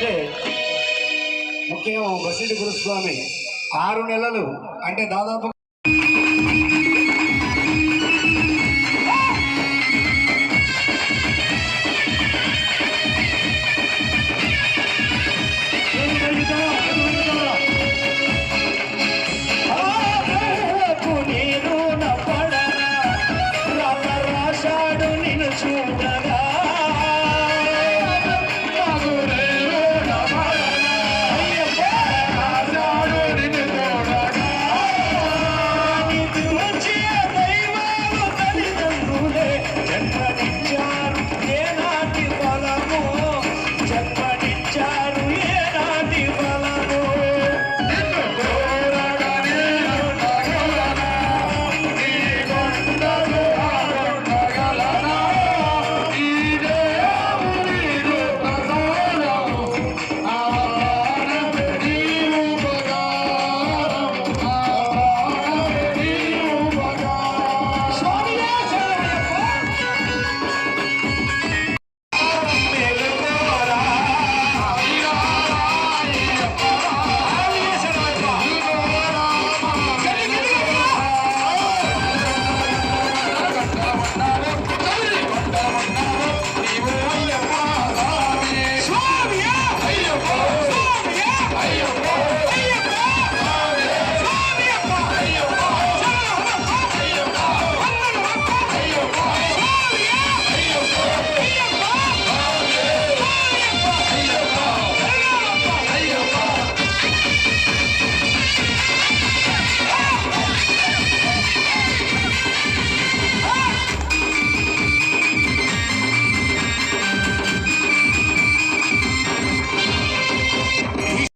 ఎందుకంటే ముఖ్యంగా బసిడి గురుస్వామి ఆరు నెలలు అంటే దాదాపు